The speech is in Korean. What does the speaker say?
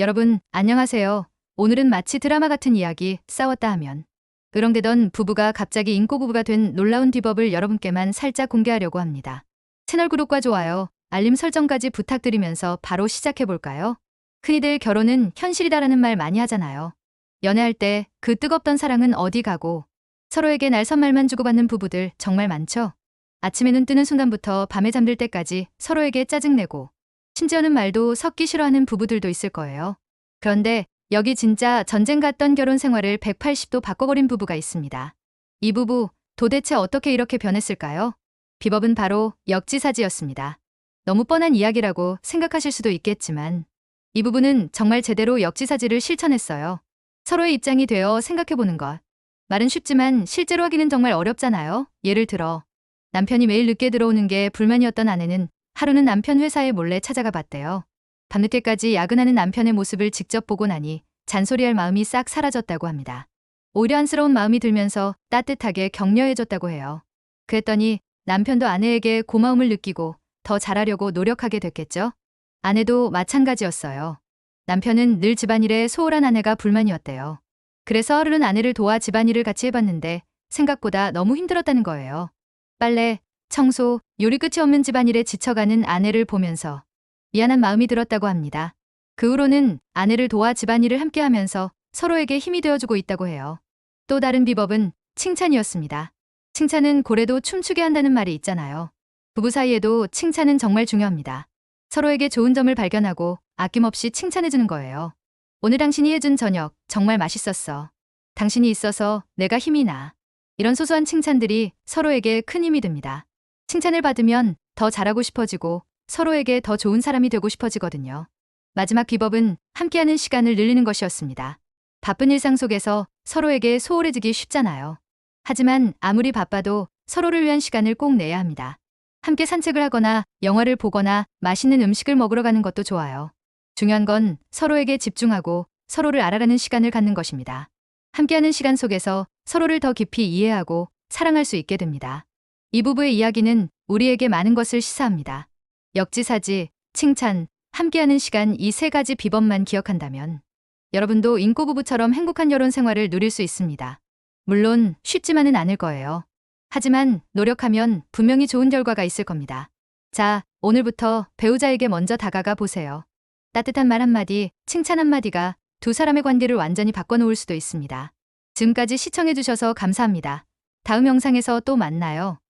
여러분, 안녕하세요. 오늘은 마치 드라마 같은 이야기, 싸웠다 하면. 으렁대던 부부가 갑자기 인꼬부부가 된 놀라운 뒤법을 여러분께만 살짝 공개하려고 합니다. 채널 구독과 좋아요, 알림 설정까지 부탁드리면서 바로 시작해볼까요? 흔히들 결혼은 현실이다라는 말 많이 하잖아요. 연애할 때 그 뜨겁던 사랑은 어디 가고 서로에게 날선 말만 주고받는 부부들 정말 많죠? 아침에 눈 뜨는 순간부터 밤에 잠들 때까지 서로에게 짜증내고 심지어는 말도 섞기 싫어하는 부부들도 있을 거예요. 그런데 여기 진짜 전쟁 같던 결혼 생활을 180도 바꿔버린 부부가 있습니다. 이 부부 도대체 어떻게 이렇게 변했을까요? 비법은 바로 역지사지였습니다. 너무 뻔한 이야기라고 생각하실 수도 있겠지만 이 부부는 정말 제대로 역지사지를 실천했어요. 서로의 입장이 되어 생각해보는 것. 말은 쉽지만 실제로 하기는 정말 어렵잖아요. 예를 들어 남편이 매일 늦게 들어오는 게 불만이었던 아내는 하루는 남편 회사에 몰래 찾아가 봤대요. 밤늦게까지 야근하는 남편의 모습을 직접 보고 나니 잔소리할 마음이 싹 사라졌다고 합니다. 오히려 안쓰러운 마음이 들면서 따뜻하게 격려해줬다고 해요. 그랬더니 남편도 아내에게 고마움을 느끼고 더 잘하려고 노력하게 됐겠죠? 아내도 마찬가지였어요. 남편은 늘 집안일에 소홀한 아내가 불만이었대요. 그래서 하루는 아내를 도와 집안일을 같이 해봤는데 생각보다 너무 힘들었다는 거예요. 빨래, 청소, 요리 끝이 없는 집안일에 지쳐가는 아내를 보면서 미안한 마음이 들었다고 합니다. 그 후로는 아내를 도와 집안일을 함께 하면서 서로에게 힘이 되어주고 있다고 해요. 또 다른 비법은 칭찬이었습니다. 칭찬은 고래도 춤추게 한다는 말이 있잖아요. 부부 사이에도 칭찬은 정말 중요합니다. 서로에게 좋은 점을 발견하고 아낌없이 칭찬해주는 거예요. 오늘 당신이 해준 저녁 정말 맛있었어. 당신이 있어서 내가 힘이 나. 이런 소소한 칭찬들이 서로에게 큰 힘이 됩니다. 칭찬을 받으면 더 잘하고 싶어지고 서로에게 더 좋은 사람이 되고 싶어지거든요. 마지막 비법은 함께하는 시간을 늘리는 것이었습니다. 바쁜 일상 속에서 서로에게 소홀해지기 쉽잖아요. 하지만 아무리 바빠도 서로를 위한 시간을 꼭 내야 합니다. 함께 산책을 하거나 영화를 보거나 맛있는 음식을 먹으러 가는 것도 좋아요. 중요한 건 서로에게 집중하고 서로를 알아가는 시간을 갖는 것입니다. 함께하는 시간 속에서 서로를 더 깊이 이해하고 사랑할 수 있게 됩니다. 이 부부의 이야기는 우리에게 많은 것을 시사합니다. 역지사지, 칭찬, 함께하는 시간 이 세 가지 비법만 기억한다면 여러분도 인꼬부부처럼 행복한 결혼 생활을 누릴 수 있습니다. 물론 쉽지만은 않을 거예요. 하지만 노력하면 분명히 좋은 결과가 있을 겁니다. 자, 오늘부터 배우자에게 먼저 다가가 보세요. 따뜻한 말 한마디, 칭찬 한마디가 두 사람의 관계를 완전히 바꿔놓을 수도 있습니다. 지금까지 시청해주셔서 감사합니다. 다음 영상에서 또 만나요.